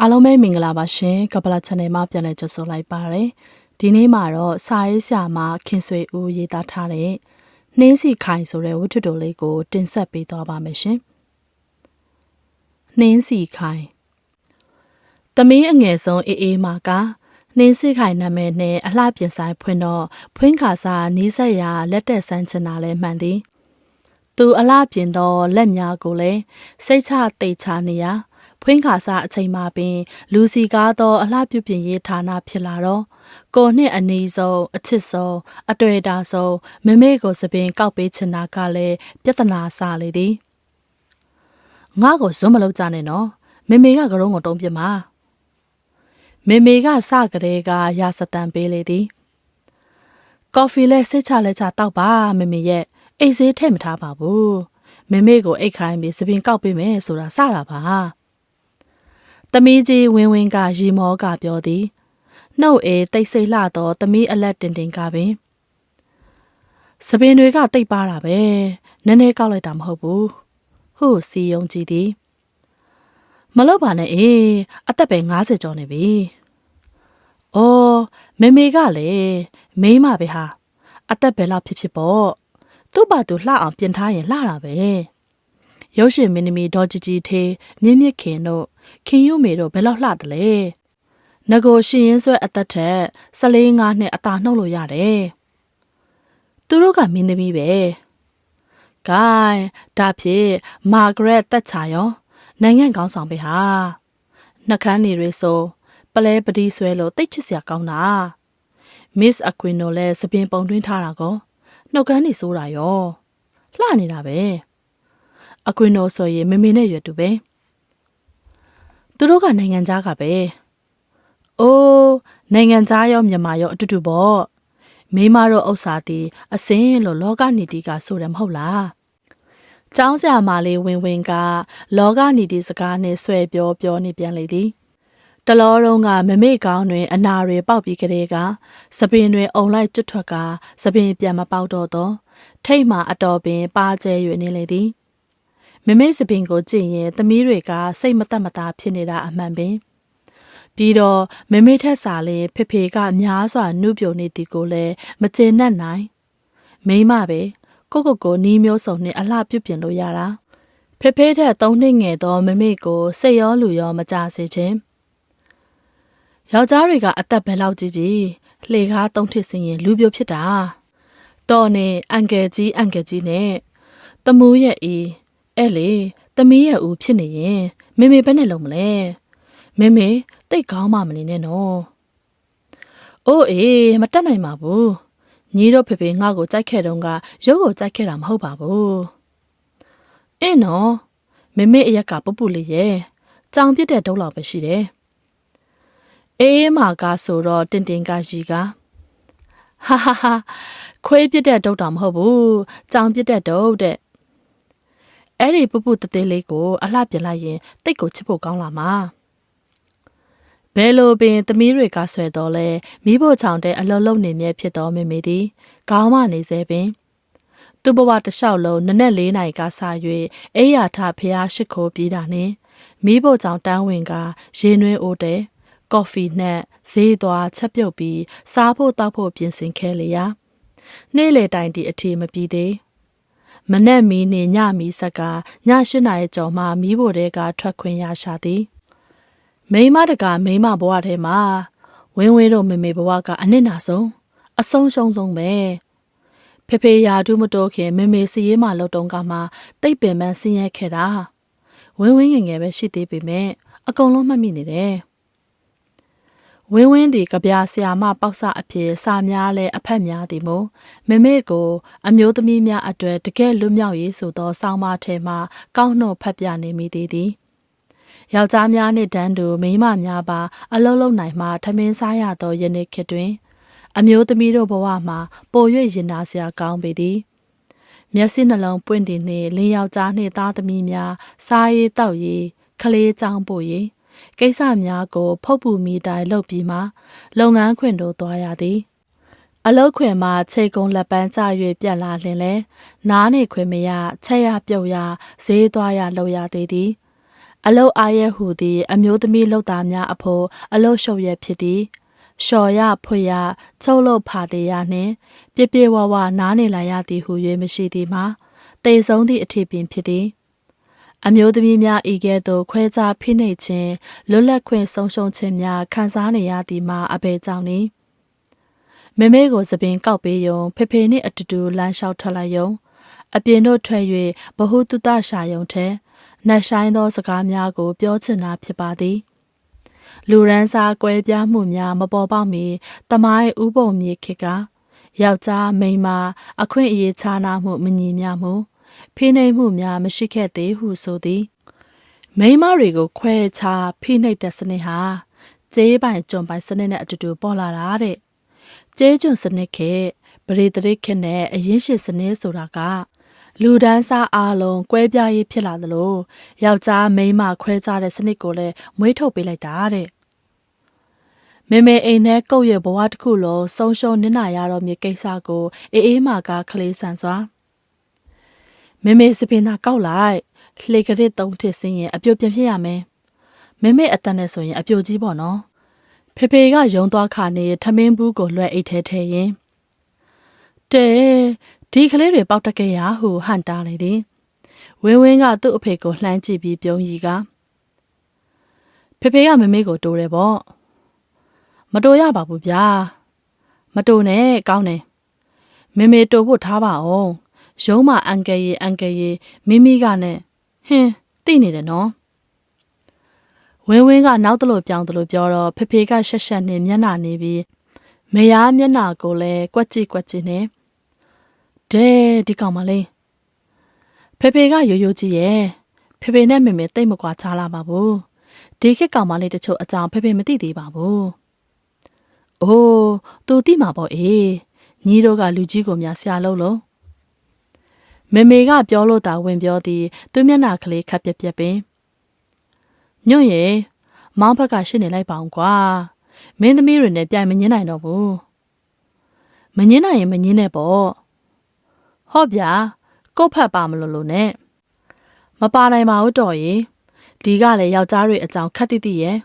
အားလုံးပဲမင်္ဂလာပါရှင်ကပလာ channel မှာပြန်လည်ကြိုဆိုလိုက်ပါရစေဒီနေ့မှာတော့စာရေးဆရာမခင်ဆွေဦးရေးသားထားတဲ့နှင်းစီခိုင်ဆိုတဲ့ဝတ္ထုတိုလေးကို တင်ဆက်ပေးသွားပါမယ်ရှင်နှင်းစီခိုင်သမီးအငယ်ဆုံးအေးအေးမာကနှင်းစီခိုင်နာမည်နဲ့အလှပြင်ဆိုင်ဖွင့်တော့ဖွင့်ခါစားနီးစက်ရာလက်တက်ဆန်းချင်တာလဲမှန်သည်သူအလှပြင်တော့လက်များကိုလည်းစိတ်ချတိတ်ချနေရ ဖွင့်ခါစားအချိန်မှပင် လူစီကားသောအလှပြုပြင်ရေးဌာနဖြစ်လာတော့ကိုနှစ်အနီးဆုံးအချစ်ဆုံးအတွေ့အတာဆုံးမမေကိုစပင်ကောက်ပေးချင်တာကလည်းပြဿနာစလေသည်ငါ့ကိုဇွတ်မလုပ်ကြနဲ့နော်မေမေကကရုံးကိုတုံးပြမှာမေမေကစကလေးကရာစတန်ပေးလေသည်ကော်ဖီလဲစိတ်ချလဲချတောက်ပါမေမေရဲ့အိတ်ဆေးထည့်မထားပါဘူးမေမေကိုအိတ်ခိုင်းပြီးစပင်ကောက်ပေးမယ်ဆိုတာစတာပါ သမီးကြီးဝင်းဝင်းကရီမောကပြောသည်နှုတ်အေးတိတ်ဆိတ်လှသောသမီးအလက်တင်တင်ကပင်စပင်တွေကတိတ်ပါတာပဲနည်းနည်းကောက်လိုက်တာမဟုတ်ဘူးဟုစီယုံကြည်သည်မလောက်ပါနဲ့အေးအသက်ပဲ90ကျော်နေပြီ။အော်မေမေကလည်းမိန်းမပဲဟာအသက်ပဲလောက်ဖြစ်ဖြစ်ပေါ့။သူ့ဘာသူလှအောင်ပြင်ထားရင်လှတာပဲ။ရုပ်ရှင်မင်းသမီးဒေါ်ជីជីသေးမြင့်မြင့်ခင်တို့ ခင်ယူမေတို့ဘယ်လောက်လှတယ်လဲ။ငကိုရှင်ရင်ဆွဲအသက်ထက်14ငါးနှစ်အသာနှုတ်လို့ရတယ်။သူတို့ကမင်းသမီးပဲ။ gain ဒါဖြစ်မာဂရက်တက်ချာရောနိုင်ငံကောင်းဆောင်ပဲဟာနှကန်းနေတွေဆိုပလဲပတိဆွဲလို့တိတ်ချစ်စရာကောင်းတာ Miss Aquino လဲစပင်ပုံတွင်းထားတာကောနှုတ်ကန်းနေစိုးတာရောလှနေတာပဲ Aquino ဆိုရင်မမေနဲ့ရွယ်တူပဲ သူတို့ကနိုင်ငံသားကပဲအိုးနိုင်ငံသားရောမြန်မာရောအတူတူပေါ့မိမတို့ဥစ္စာတီအစင်းလို့လောကနေတီကဆိုတယ်မဟုတ်လား။ကျောင်းဆရာမလေးဝင်းဝင်းကလောကနေတီစကားနဲ့ဆွဲပြောပြောနေပြန်လေသည်။တလောတုံးကမမေ့ကောင်းတွင် အနာတွေပေါက်ပြီးကလေးကစပင်တွင်အုံလိုက်ကျွတ်ထွက်ကစပင်ပြန်မပေါက်တော့သောထိတ်မှအတော်ပင်ပါကျဲ၍နေလေသည်။ မမေ့စပင်ကိုကြည့်ရင်သမီးတွေကစိတ်မသက်မသာဖြစ်နေတာအမှန်ပင်။ပြီးတော့မမေထက်စာလေးဖေဖေကများစွာနှုတ်ပြနေသည်ကိုလည်းမကျေနပ်နိုင်မိမပဲကိုကိုကိုနီးမျိုးစုံနဲ့အလှပြုတ်ပြင်လို့ရတာဖေဖေထက်သုံးနှစ်ငယ်သောမမေကိုစိတ်ရောလူရောမကြစေခြင်းယောက်ျားတွေကအသက်ဘယ်လောက်ကြီးကြီးလှေကားသုံးထစ်စင်ရင်လူပြိုဖြစ်တာတော်နဲ့အန်ကယ်ကြီးအန်ကယ်ကြီးနဲ့တမူးရဲ့အေး အဲ့လေသမီးရဲ့ဦးဖြစ်နေရင်မေမေဘယ်နဲ့လုံးမလဲမေမေတိတ်ကောင်းမှမနေနဲ့နော်။အိုးအေးမတက်နိုင်ပါဘူး။ညီတို့ဖေဖေငါ့ကိုကြိုက်ခဲ့တုန်းကရုပ်ကိုကြိုက်ခဲ့တာမဟုတ်ပါဘူး။အင်းနော်မမေအရက်ကပပူလေးရဲ့ကြောင်ပြစ်တဲ့ဒုံးလောက်ပဲရှိတယ်။အေးမာကဆိုတော့တင်တင်ကရီကဟာဟာဟာခွေးပြစ်တဲ့ဒုတ်တော်မဟုတ်ဘူး။ကြောင်ပြစ်တဲ့ဒုတ်တဲ့။ အဲ့ဒီပပူတသေးလေးကိုအလှပြင်လိုက်ရင်တိတ်ကိုချစ်ဖို့ကောင်းလာမှာ။ဘယ်လိုပင်သမီးတွေကဆွဲတော်လဲမိဖို့ချောင်တဲ့အလုံးလုံးနေမြဲဖြစ်တော်မေမေသည်ခေါင်းမနေစေပင်သူ့ဘဝတစ်လျှောက်လုံးနနက်၄နာရီကစ၍အိယာထဖျားရှိခိုးပြီးတာနှင့်မိဖို့ချောင်တန်းဝင်ကရေနွေးအိုးတဲ့ကော်ဖီနှက်ဈေးသွားချက်ပြုတ်ပြီးစားဖို့တောက်ဖို့ပြင်ဆင်ခဲလေရာနေ့လေတိုင်တီအထီမပြီးသေး မနဲ့မီးနေညမီးဆက်ကည၈နာရီကျော်မှမီးဖို့တဲကထွက်ခွင့်ရရှာသည်မိမတကမိမဘဝထဲမှာဝင်းဝင်းတို့မေမေဘဝကအနစ်နာဆုံးအဆုံးရှုံးဆုံးပဲဖေဖေရာထူးမတိုးခင်မေမေစီရေးမှလောက်တုံးကမှတိတ်ပင်ပန်းဆင်းရဲခဲ့တာဝင်းဝင်းငယ်ငယ်ပဲရှိသေးပေမဲ့အကုန်လုံးမှတ်မိနေတယ် ဝင်းဝင်းဒီကဗျာဆရာမပေါက်ဆအဖြစ်စာများလဲအဖက်များသည်မို့မမေကို အမျိုးသမီးများအတွက်တကယ်လွတ်မြောက်ရေးဆိုသောစောင်းမထဲမှာကောင်းနှုတ်ဖတ်ပြနေမိသေးသည်ယောက်ျားများနှင့်တန်းတူမိန်းမများပါ အလုံးလုံးနိုင်မှထမင်းစားရသောယနေ့ခေတ်တွင် အမျိုးသမီးတို့ဘဝမှာပို၍ရင်နာစရာကောင်းပေသည်မျက်စိနှလုံးပွင့်တည်နှင့်လင်းယောက်ျားနှင့်သားသမီးများစားရေးတောက်ရေးခလေးချောင်းပို့ရေး ကိစ္စများကိုဖုတ်ပူမိတိုင်လုပ်ပြီးမှလုပ်ငန်းခွင်တို့သွားရသည်အလုတ်ခွင်မှာခြေကုံလက်ပန်းကျ၍ပြက်လာလင်လဲနားနေခွင်မရချက်ရပြုတ်ရဈေးသွားရလောက်ရသေးသည်အလုတ်အားရဟူသည် အမျိုးသမီးလောက်သားများအဖို့အလုတ်ရှုပ်ရဖြစ်သည်လျှော်ရဖွေရချုပ်လို့ဖာတေရနှင့် ပြပြဝဝနားနေလာရသည်ဟု၍မရှိသည်မှာတေဆုံးသည့်အထည်ပင်ဖြစ်သည် အမျိုးသမီးများဤကဲ့သို့ခွဲခြားဖိနှိပ်ခြင်းလွတ်လပ်ခွင့်ဆုံးရှုံးခြင်းများခံစားနေရသည်မှာအဘယ်ကြောင့်နည်းမမေကိုသပင်ကောက်ပေးယုံဖေဖေနှင့်အတူတူလမ်းလျှောက်ထွက်လိုက်ယုံအပြင်တို့ထွက်၍ဘ ഹു တုတရှာယုံထဲနှက်ဆိုင်သောစကားများကို ပြောချင်တာဖြစ်ပါသည်လူရန်စားကွဲပြားမှုများမပေါ်ပေါက်မီတမိုင်းဥပုံမြေခေတ်ကယောက်ျားမိန်းမအခွင့်အရေးခြားနာမှုမညီမျှမှု ဖိနှိပ်မှုများမရှိခဲ့သေးဟုဆိုသည်မိန်းမတွေကိုခွဲခြားဖိနှိပ်တဲ့စနစ်ဟာကျေးပိုင်ကြုံပိုင်စနစ်နဲ့အတူတူပေါ်လာတာတဲ့ကျေးကျွန်စနစ်ခေတ်ပရိသတိခေတ်နဲ့အရင်ရှိစနစ်ဆိုတာကလူဒန်းစားအားလုံးကွဲပြားရေးဖြစ်လာသလိုယောက်ျားမိန်းမခွဲခြားတဲ့စနစ်ကိုလည်းမွေးထုတ်ပေးလိုက်တာတဲ့မေမေအိမ်နဲ့ကုတ်ရဲ့ဘဝတစ်ခုလုံးဆုံးရှုံးနစ်နာရတော့မြေကိစ္စကိုအေးအေးမာကခလေးဆန်စွာ မေမေစပင်သာကောက်လိုက်လှေကရစ်သုံးထစ်စင်းရင်အပြိုပြန်ဖြစ်ရမယ်မေမေအတန်နဲ့ဆိုရင်အပြိုကြီးပေါ့နော်ဖေဖေကယုံသွားခါနေထမင်းဘူးကိုလွှဲအိတ်ထဲထဲရင်တဲဒီကလေးတွေပေါက်တက်ခဲ့ရဟုဟန်တားလေသည်ဝင်းဝင်းကသူ့အဖေကိုလှမ်းကြည့်ပြီးပြုံးရီကဖေဖေကမမေကိုတိုးတယ်ပေါ့မတိုးရပါဘူးဗျာမတိုးနဲ့ကောင်းတယ်မေမေတိုးဖို့ထားပါအောင် ရုံးမအန်ကယ်ရီအန်ကယ်ရီမိမိကနဲ့ဟင်းသိနေတယ်နော်ဝင်းဝင်းကနောက်တလို့ပြောင်းတလို့ပြောတော့ဖေဖေကရှက်ရှက်နဲ့မျက်နှာနေပြီးမယားမျက်နှာကိုလည်းကွက်ကြည့်ကွက်ကြည့်နဲ့ဒဲဒီကောင်မလေးဖေဖေကရိုးရိုးကြီးရဲ့ဖေဖေနဲ့မေမေတိတ်မကွာချလာပါဘူးဒီခေတ်ကောင်မလေးတချို့အကြောင်းဖေဖေမသိသေးပါဘူးအိုးသူသိမှာပေါ့အေးညီတို့ကလူကြီးကိုများဆရာလို့လို့ မေမေကပြောလို့တာဝင်ပြောသည်သူမျက်နှာကလေးခပ်ပြက်ပြက်ပင်ညွန့်ရဲ့မောင်ဘက်ကရှင်းနေလိုက်ပါအောင်ကွာမင်းသမီးတွေနဲ့ပြိုင်မငင်းနိုင်တော့ဘူးမငင်းနိုင်ရင်မငင်းနဲ့ပေါ့ဟော့ဗျာကို့ဖက်ပါမလို့လို့နဲ့မပါနိုင်ပါဘူးတော်ကြီးဒီကလည်းယောက်ျားတွေအကြောင်းခက်တိတိရဲ့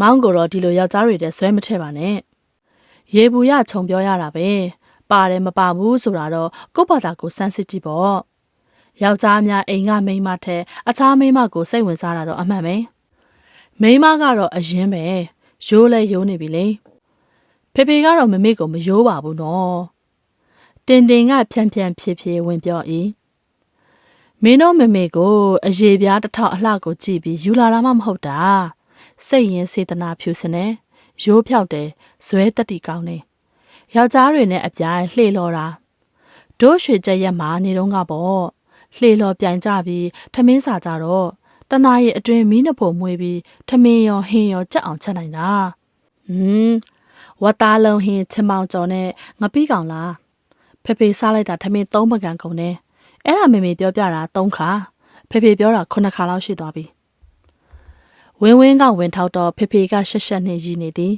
မောင်းကိုတော့ဒီလိုယောက်ျားတွေတဲ့ဆွဲမထည့်ပါနဲ့ရေဘူးရခြုံပြောရတာပဲ ပါတယ်မပါဘူးဆိုတာတော့ကို့ဘာသာကိုစမ်းစစ်ကြည့်ပေါ့ယောက်ျားများအိမ်ကမိန်းမထဲအခြားမိန်းမကိုစိတ်ဝင်စားတာတော့အမှန်ပဲမိန်းမကတော့အရင်ပဲရိုးလဲရိုးနေပြီလေဖေဖေကတော့မမေကိုမရိုးပါဘူးနော်တင်တင်ကဖြန့်ဖြန့်ဖြည်းဖြည်းဝင်ပြော၏မင်းတို့မမေကိုအရေပြားတစ်ထောက်အလှကိုကြည့်ပြီးယူလာတာမှမဟုတ်တာစိတ်ရင်စေတနာဖြူစနေရိုးဖြောက်တယ်ဇွဲတက်တီကောင်းတယ် ယောက်ျားတွေနဲ့အပြိုင်လှေလော်တာတို့ရွှေကြက်ရက်မှာနေတော့ကပေါ့လှေလော်ပြိုင်ကြပြီးထမင်းစာကြတော့တနာရဲ့အတွင်းမီးနှဖို့မွေးပြီးထမင်းရောဟင်းရောကြက်အောင်ချက်နိုင်တာဟွန်းဝတ်သားလုံးဟင်းချမောင်ကျော်နဲ့ငပိကောင်လားဖေဖေစားလိုက်တာထမင်းသုံးပကံကုန်တယ်အဲ့ဒါမေမေပြောပြတာ၃ခါဖေဖေပြောတာခုနှစ်ခါလောက်ရှိသွားပြီဝင်းဝင်းကဝင်ထောက်တော့ဖေဖေကရှက်ရှက်နဲ့ရည်နေသည်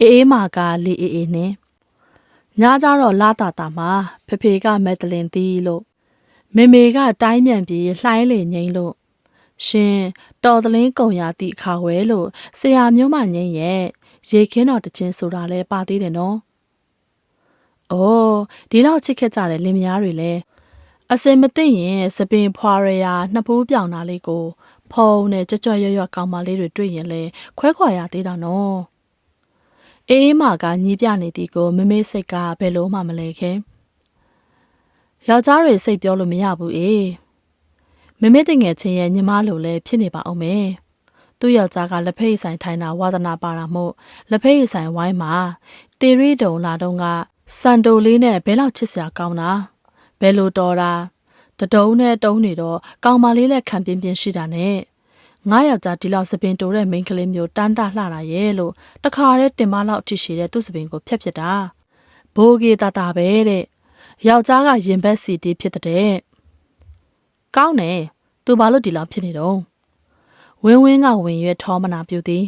အေးအေးမာကလေအေးအေးနဲ့ ညကြတော့လာတာတာမှာဖေဖေကမက်ဒလင်သည်လို့မေမေကတိုင်းမြန်ပြီးလှိုင်းလေငိမ့်လို့ရှင်တော်သလင်းကုံရသည့်အခါဝဲလို့ဆရာမျိုးမငိမ့်ရဲ့ရေခင်းတော်တခြင်းဆိုတာလဲပါသေးတယ်နော်။အော်ဒီလောက်ချစ်ခဲ့ကြတဲ့လင်မယားတွေလဲအစင်မသိရင်စပင်ဖွာရရာနှစ်ဖူးပြောင်တာလေးကိုဖုံနဲ့ကြွကြွရွရွကောင်းမလေးတွေတွေ့ရင်လဲခွဲခွာရသေးတာနော်။ အေးအေးမာကညီးပြနေသည်ကိုမမေစိတ်ကဘယ်လိုမှမလဲခဲ။ယောက်ျားတွေစိတ်ပြောလို့မရဘူးအေး။မမေတငယ်ချင်းရဲ့ညီမလိုလဲဖြစ်နေပါအောင်မယ်။သူ့ယောက်ျားကလက်ဖက်ရည်ဆိုင်ထိုင်တာဝါသနာပါတာမို့လက်ဖက်ရည်ဆိုင်ဝိုင်းမှာတေရီတုံလာတုံးကစန်တိုလေးနဲ့ဘဲလောက်ချစ်စရာကောင်းတာဘဲလိုတော်တာတတုံးနဲ့တုံးနေတော့ကောင်မလေးလက်ခံပြင်းပြင်းရှိတာနဲ့ ငါယောက်ျားဒီလောက်စပင်တိုးတဲ့မိန်းကလေးမျိုးတန်းတလှတာရဲ့လို့တခါတည်းတင်မလောက်အထိရှိတဲ့သူ့စပင်ကိုဖျက်ဖြစ်တာဘိုးကြီးတတာပဲတဲ့ယောက်ျားကရင်ဘက်စီတီးဖြစ်တဲ့ကောင်းတယ်သူဘာလို့ဒီလောက်ဖြစ်နေတော့ဝင်းဝင်းကဝင်ရွက်ထောမနာပြုသည်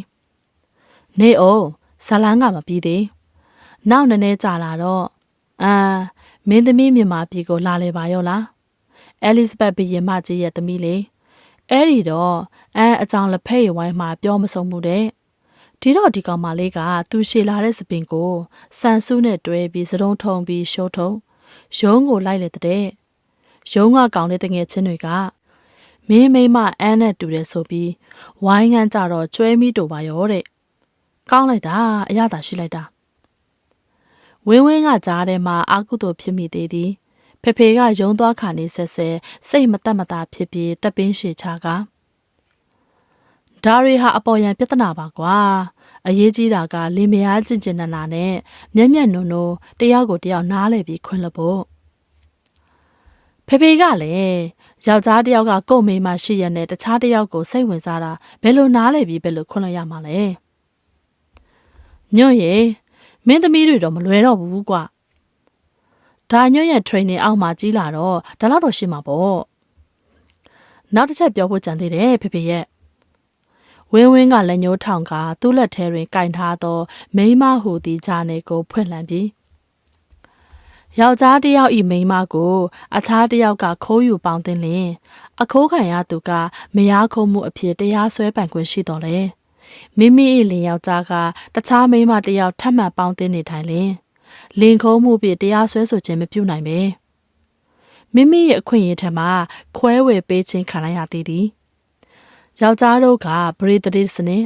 နေအောင်ဇလန်းကမပြီးသေးနောက်နည်းနည်းကြာလာတော့အာမင်းသမီးမြန်မာပြည်ကိုလာလေပါရောလားအဲလစ်ဇဘက်ဘီရင်မကြီးရဲ့သမီးလေး အဲ့ဒီတော့အဲအကြောင်းလက်ဖက်ရဝိုင်းမှာပြောမဆုံးဘူးတဲ့ဒီတော့ဒီကောင်မလေးကသူရှည်လာတဲ့စပင်ကိုဆန်ဆုနဲ့တွဲပြီးစတုံးထုံပြီးရှိုးထုံရုံးကိုလိုက်လေတဲ့ရုံးကကောင်တဲ့တငယ်ချင်းတွေကမင်းမိမအန်းနဲ့တူတယ်ဆိုပြီးဝိုင်းငန်းကြတော့ကျွဲမိတူပါရောတဲ့ကောင်းလိုက်တာအရသာရှိလိုက်တာဝင်းဝင်းကကြားထဲမှာအာကုသို့ဖြစ်မိသေးသည် ဖေဖေကယုံသွားခါနေဆက်ဆက်စိတ်မတက်မတာဖြစ်ပြီးတပ်ပင်းရှည်ချကဒါရီဟာအပေါ်ယံပြဿနာပါကွာအရေးကြီးတာကလင်မယားကျင်ကျင်နာနာနဲ့မျက်မျက်နုံနုံတယောက်ကိုတယောက်နားလဲပြီးခွင့်လို့ဖို့ဖေဖေကလည်းယောက်ျားတယောက်ကကို့မိန်းမရှိရနဲ့တခြားတယောက်ကိုစိတ်ဝင်စားတာဘယ်လိုနားလဲပြီးဘယ်လိုခွင့်လို့ရမှာလဲညွန့်ရေမင်းသမီးတွေတော့မလွယ်တော့ဘူးကွာ ဒါညွန့်ရဲ့ training အောက်မှာကြီးလာတော့ဒါတော့တော့ရှိမှာပေါ့နောက်တစ်ချက်ပြောဖို့ကြံသေးတယ်ဖေဖေရဲ့ဝင်းဝင်းကလက်ညှိုးထောင်ကသူ့လက်ထဲတွင်ကင်ထားသော မိန်းမဟူသည်ဂျာနယ်ကိုဖွင့်လှန်ပြီးယောက်ျားတစ်ယောက်ဤမိန်းမကို အခြားတစ်ယောက်ကခိုးယူပေါင်းတင်လင်အခိုးခံရသူကမယားခုံမှုအဖြစ်တရားစွဲပိုင်ခွင့်ရှိတော်လဲမိမိ၏လင်ယောက်ျားကတခြားမိန်းမတစ်ယောက်ထပ်မံပေါင်းတင်နေထိုင်လင် လင်ခုံမှုဖြင့်တရားစွဲဆိုခြင်းမပြုနိုင်ပေမိမိရဲ့အခွင့်အရေးထက်မှခွဲဝေပေးခြင်းခံလိုက်ရသေးသည်ယောက်ျားတို့ကပရိသတိစနစ်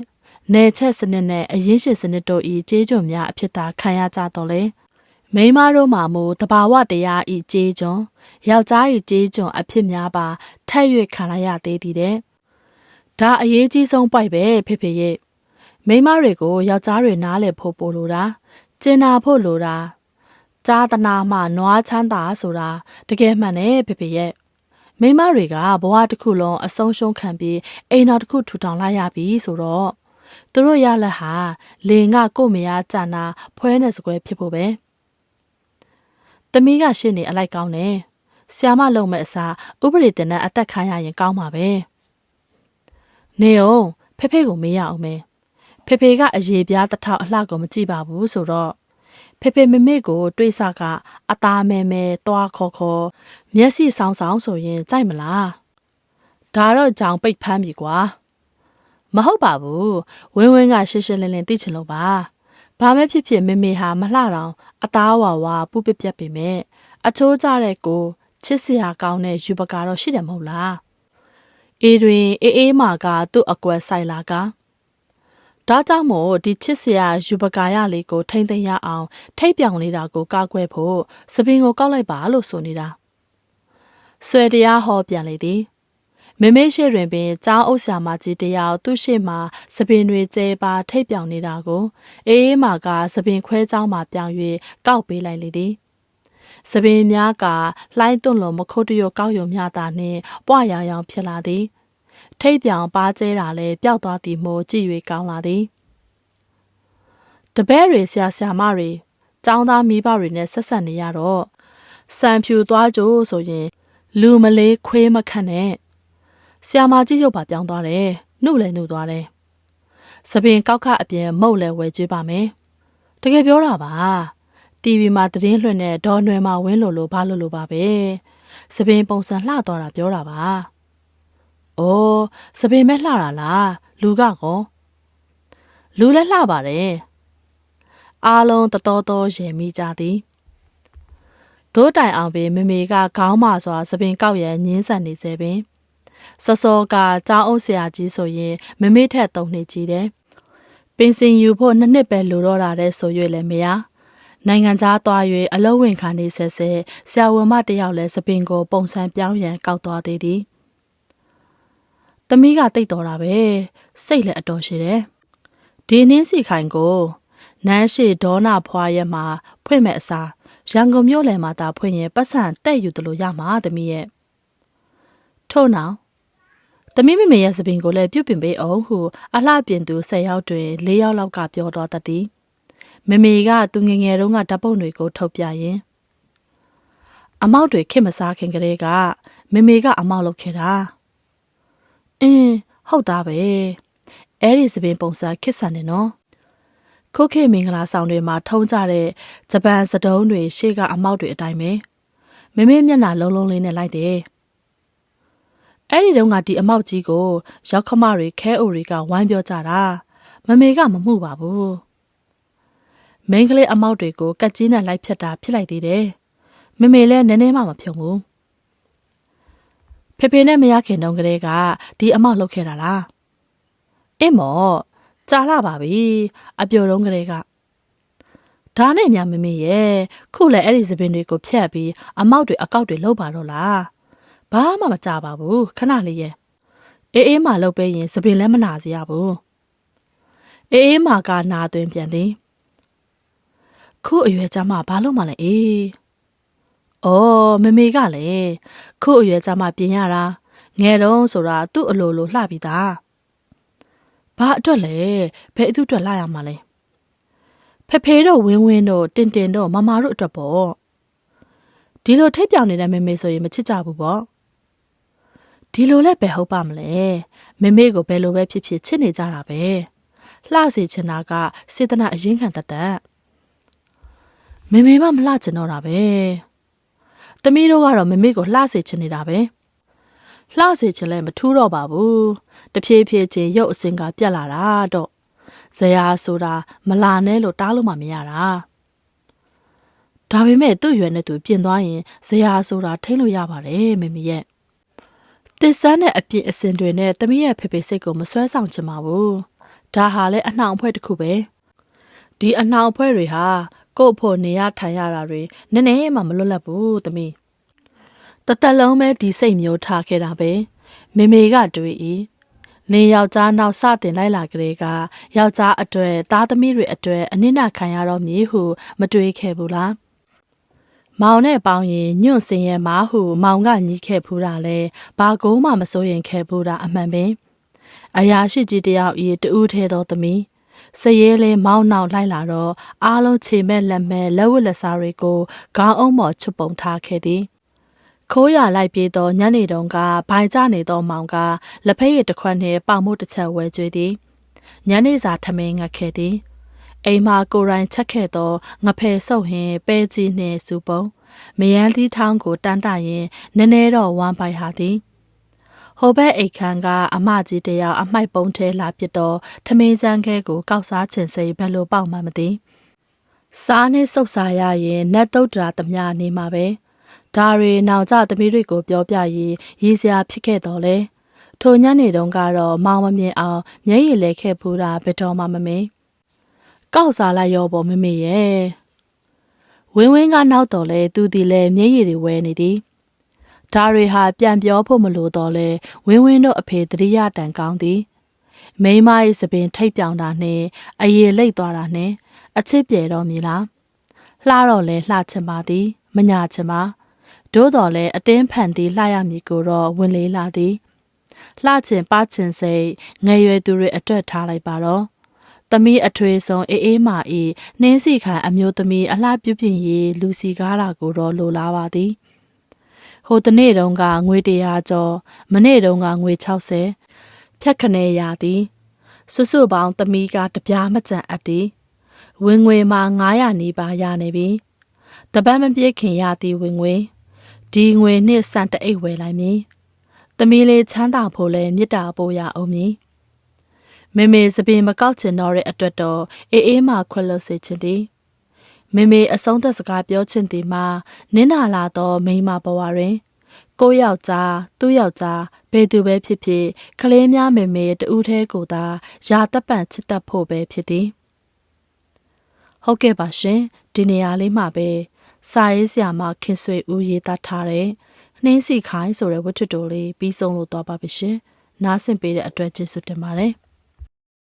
နယ်ချက်စနစ်နဲ့အရင်းရှင်စနစ်တို့ဤကျေးကျွန်များအဖြစ်သာခံရကြတော့လေမိန်းမတို့မှာမူတဘာဝတရားဤကျေးကျွန်ယောက်ျားဤကျေးကျွန်အဖြစ်များပါထက်၍ခံလိုက်ရသေးသည်တဲ့ဒါအရေးကြီးဆုံးပိုက်ပဲဖေဖေရဲ့မိန်းမတွေကိုယောက်ျားတွေနားလည်ဖို့ပို့လိုတာကျင်နာဖို့လိုတာ ကြာတနာမှနွားချမ်းသာဆိုတာတကယ်မှန်တယ်ဖေဖေရဲ့မိန်းမတွေကဘဝတစ်ခုလုံးအဆုံးရှုံးခံပြီးအိမ်တော်တစ်ခုထူထောင်လိုက်ရပြီဆိုတော့သူတို့ရလက်ဟာလင်ကကို့မယားကြာနာဖွဲနဲ့စကွဲဖြစ်ဖို့ပဲတမီးကရှင်းနေအလိုက်ကောင်းတယ်ဆ iam မလုံးမဲ့အစားဥပဒေတင်တဲ့အသက်ခံရရင်ကောင်းမှာပဲနေအောင်ဖေဖေကိုမေးရအောင်မယ်ဖေဖေကအရေးပြားတစ်ထောက်အလှကိုမကြည့်ပါဘူးဆိုတော့ ဖေဖေမမေကို တွေးဆကအသားမဲမဲသွားခေါ်ခေါ်မျက်စိဆောင်းဆောင်းဆိုရင်ကြိုက်မလားဒါတော့ကြောင်ပိတ်ဖမ်းပြီကွာမဟုတ်ပါဘူးဝင်းဝင်းကရှင်းရှင်းလင်းလင်းသိချင်လို့ပါဘာပဲဖြစ်ဖြစ်မေမေဟာမလှတော့အသားဝါဝါပူပပြက်ပေမဲ့အချိုးကျတဲ့ကိုချစ်စရာကောင်းတဲ့ယူပကာတော့ရှိတယ်မဟုတ်လားအေးတွင်အေးအေးမာကသူ့အကွက်ဆိုင်လာက ဒါကြောင့်မို့ဒီချစ်စရာယူပကာရလေးကိုထိမ့်သိမ်းရအောင်ထိတ်ပြောင်လေးတာကိုကောက်ွယ်ဖို့စပင်ကိုကောက်လိုက်ပါလို့ဆိုနေတာဆွဲတရားဟောပြန်လေသည်မမေရှိတွင်ပင်ကျောင်းအုပ်ဆရာမကြီးတယောက်သူ့ရှိမှစပင်တွေကျဲပါထိတ်ပြောင်နေတာကိုအေးအေးမာကစပင်ခွဲကျောင်းမှပြောင်း၍ကောက်ပေးလိုက်လေသည်စပင်များကလှိုင်းသွန်လုံးမခုတ်တရကောက်ယုံများတာနှင့်ပွားရောင်ရောင်ဖြစ်လာသည် ထိတ်ပြောင်ပါကျဲတာလဲပျောက်သွားသည်မို့ကြည့်၍ကောင်းလာသည်တပည့်တွေဆရာဆရာမတွေကျောင်းသားမိဘတွေနဲ့ဆက်ဆက်နေရတော့စံဖြူသွားကြဆိုရင် လူမလေးခွေးမခန့်နဲ့ဆရာမကြီးရုပ်ပါပြောင်းသွားတယ်နှုတ်လည်းနှုတ်သွားတယ်စပင်ကောက်ခအပြင်မုတ်လည်းဝယ်ကျွေးပါမယ်တကယ်ပြောတာပါတီဗီမှာသတင်းလွှင့်တဲ့ဒေါ်နွယ်မဝင်းလိုလိုဘာလိုလိုပါပဲစပင်ပုံစံလှသွားတာပြောတာပါ။ အိုးစပင်မဲ့လှတာလားလူကကောလူလည်းလှပါတယ်။အားလုံးတတော်တော်ရေမိကြသည်။တို့တိုင်အောင်ပင်မမေကခေါင်းမစွာစပင်ကောက်ရညင်းဆန်နေစေပင်စောစောကကြောင်းအုပ်ဆရာကြီးဆိုရင်မမေထက်သုံးနှစ်ကြီးတယ်။ပင်စင်ယူဖို့နှစ်နှစ်ပဲလိုတော့တာတဲ့ဆို၍လည်းမရ။နိုင်ငံသားသွား၍အလုံးဝင်ခါနေဆက်ဆက်ဆရာဝန်မတယောက်လည်းစပင်ကိုပုံစံပြောင်းရန်ကောက်သွားသေးသည်။ သမီးကတိတ်တော်တာပဲစိတ်လည်းအတော်ရှိတယ်ဒီနှင်းစီခိုင်ကိုနန်းရှိဒေါနာဖွာရဲ့မှာဖွင့်မဲ့အစားရန်ကုန်မြို့လယ်မှာသာဖွင့်ရင်ပတ်စံတက်ယူတယ်လို့ရမှာသမီးရဲ့ထို့နောက်သမီးမမေရဲ့စပင်ကိုလည်းပြုတ်ပင်ပေးအောင်ဟုအလှပြင်သူ၁၀ယောက်တွင်၄ယောက်လောက်ကပြောတော်တတ်သည်မမေကသူငငယ်တုန်းကဓာတ်ပုံတွေကိုထုတ်ပြရင်အမောက်တွေခစ်မစားခင်ကလေးကမမေကအမောက်လုပ်ခဲ့တာ အင်းဟုတ်တာပဲအဲ့ဒီစပင်ပုံစံခစ်ဆန်နေနော်ခုခေတ်မင်္ဂလာဆောင်တွေမှာထုံးကြတဲ့ဂျပန်စတုံးတွေရှေ့ကအမောက်တွေအတိုင်းပဲမမေမျက်နှာလုံးလုံးလေးနဲ့လိုက်တယ်အဲ့ဒီတုန်းကဒီအမောက်ကြီးကို ရောက်ခမတွေခဲအိုတွေကဝိုင်းပြောကြတာမမေကမမှုပါဘူးမိန်းကလေးအမောက်တွေကိုကက်ကြီးနဲ့လိုက်ဖြတ်တာဖြစ်လိုက်သေးတယ်မမေလည်းနည်းနည်းမှမဖြုံဘူး ဖေဖေနဲ့မရခင်တုန်းကလေးကဒီအမောက်လုပ်ခဲ့တာလားအင်းမော်ကြာလာပါပြီအပြိုတုန်းကလေးကဒါနဲ့များမမေရဲ့ခုလည်းအဲ့ဒီသပင်တွေကိုဖြတ်ပြီးအမောက်တွေအကောက်တွေလုပ်ပါတော့လားဘာမှမကြပါဘူးခဏလေးရဲ့အေးအေးမှလုပ်ပေးရင်သပင်လည်းမနာစေရဘူးအေးအေးမှကနာသွင်းပြန်သည်ခုအရွယ်ကြမှာဘာလို့မှလဲအေး။ အော်မမေကလည်းခုအရွယ်ကြမှာပြင်ရတာငယ်တော့ဆိုတာသူ့အလိုလိုလှပြီးသား။ဘာအတွက်လဲဘယ်အသူအတွက်လှရမှာလဲ။ဖေဖေတို့ဝင်းဝင်းတို့တင်တင်တို့မမတို့အတွက်ပေါ့။ဒီလိုထိတ်ပြောင်နေတဲ့မေမေဆိုရင်မချစ်ကြဘူးပေါ့။ဒီလိုလည်းပဲဟုတ်ပါမလဲ။မေမေကိုဘယ်လိုပဲဖြစ်ဖြစ်ချစ်နေကြတာပဲ။လှစေချင်တာကစေတနာအရင်ခံတတ်တတ်။မေမေမမလှချင်တော့တာပဲ။ သမီးတို့ကတော့မေမေကိုလှစေချင်နေတာပဲ။လှစေချင်လဲမထူးတော့ပါဘူး။တဖြည်းဖြည်းချင်းရုပ်အစင်ကပြက်လာတာတော့။ဇရာဆိုတာမလာနဲ့လို့တားလို့မှမရတာ။ဒါပေမဲ့သူ့ရွယ်နဲ့သူပြင်သွားရင်ဇရာဆိုတာထိမ့်လို့ရပါတယ်မေမေရဲ့။တစ်ဆန်းနဲ့အပြစ်အစင်တွေနဲ့သမီးရဲ့ဖေဖေစိတ်ကိုမဆွဲဆောင်ချင်ပါဘူး။ဒါဟာလည်းအနှောင်အဖွဲ့တစ်ခုပဲ။ဒီအနှောင်အဖွဲ့တွေဟာ ကို့ဖို့နေရထိုင်ရတာတွေနည်းနည်းမှမလွတ်လပ်ဘူးသမီးတသက်လုံးပဲဒီစိတ်မျိုးထားခဲ့တာပဲမေမေကတွေးဤလင်းယောက်ျားနောက်စတင်လိုက်လာကြတဲ့ကယောက်ျားအတွေ့သားသမီးတွေအတွေ့အနစ်နာခံရတော့မည်ဟုမတွေးခဲ့ဘူးလားမောင်နဲ့ပေါင်းရင်ညွန့်စင်ရဲ့မားဟုမောင်ကညီးခဲ့ဖူးတာလဲဘာကုန်းမှမစိုးရင်ခဲ့ဖူးတာအမှန်ပင်အရာရှိကြီးတယောက်ဤတူးထဲသောသမီး စရဲလေးမောင်းနှောင်လိုက်လာတော့အားလုံးခြေမဲ့လက်မဲ့လက်ဝတ်လက်စားတွေကိုခေါင်းအုံးပေါ်ချွတ်ပုံထားခဲ့သည်ခိုးရလိုက်ပြေးသောညနေတုန်းကဘိုင်ကျနေသောမောင်ကလက်ဖက်ရည်တစ်ခွက်နှင့်ပေါင်မို့တစ်ချက်ဝဲကျွေးသည်ညနေစာထမင်းငတ်ခဲ့သည်အိမ်မှာကိုရိုင်းချက်ခဲ့သောငဖယ်ဆုပ်ဟင်ပဲကြီးနှင့်စူပုံမယန်းသီးထောင်းကိုတန်းတရင်နည်းနည်းတော့ဝမ်းပိုက်ဟာသည် ဟိုဘက်အိတ်ခမ်းကအမကြီးတယောက်အမိုက်ပုံးထဲလာပစ်တော့ထမင်းစန်းခဲကိုကောက်စားချင်စိဘယ်လိုပေါက်မှမသိစားနဲ့စုပ်စားရရင်နတ်တုတ်တရာသမျှနေမှာပဲဒါတွေနောက်ကျသမီးတွေကိုပြောပြရင်ရည်စရာဖြစ်ခဲ့တော့လေထိုညနေတုန်းကတော့မောင်မမြင်အောင်မျက်ရည်လဲခဲ့ဖူးတာဘယ်တော့မှမမေ့ကောက်စားလိုက်ရောပေါ်မမေ့ရဲ့ဝင်းဝင်းကနောက်တော့လဲသူဒီလဲမျက်ရည်တွေဝဲနေသည် ဒါတွေဟာပြန်ပြောဖို့မလိုတော့လဲဝင်းဝင်းတို့အဖေတရိယတန်ကောင်းသည်မိမရဲ့စပင်ထိတ်ပြောင်တာနဲ့အရေလိတ်သွားတာနဲ့အချစ်ပြေတော့မည်လားလှတော့လဲလှချင်ပါသည် မညာချင်ပါသို့တော်လဲအသင်းဖန်တီးလှရမည်ကိုတော့ဝင်လေးလာသည်လှချင်ပါချင်စိတ်ငယ်ရွယ်သူတွေအတွက်ထားလိုက်ပါတော့သမီးအထွေဆုံးအေးအေးမာဤနှင်းစီခံအမျိုးသမီးအလှပြုပြင်ရေးလူစီကားတာကိုတော့လိုလားပါသည် ဟိုတနေ့တုန်းကငွေ100ကျော်မနေ့တုန်းကငွေ60ဖြတ်ခနဲရသည်စွစွပေါင်းသမီးကတပြားမကြံအပ်သည်ဝင်ငွေမှာ900နီးပါးရနေပြီတပတ်မပြည့်ခင်ရသည်ဝင်ငွေဒီငွေနှစ်စံတအိတ်ဝယ်လိုက်မည်သမီးလေးချမ်းသာဖို့လဲမေတ္တာပို့ရအောင်မည်မေမေစပင်မကောက်ချင်တော့တဲ့အတွက်တော့အေးအေးမှခွက်လို့စေချင်သည် မေမေအဆုံးသက်စကားပြောချင်သည်မှာနင်းနာလာသောမိန်းမဘဝတွင်ကိုယောက်ျားသူ့ယောက်ျားဘယ်သူပဲဖြစ်ဖြစ်ကလေးများမေမေတူးသေးကိုသာယာတပ်ပံချစ်တတ်ဖို့ပဲဖြစ်သည်ဟုတ်ကဲ့ပါရှင်ဒီနေရာလေးမှာပဲစာရေးဆရာမခင်ဆွေဦးရေးသားထားတဲ့နှင်းစီခိုင်းဆိုတဲ့ဝတ္ထုတိုလေးပြီးဆုံးလို့သွားပါပြီရှင်နားဆင်ပေးတဲ့အတွက်ကျေးဇူးတင်ပါတယ်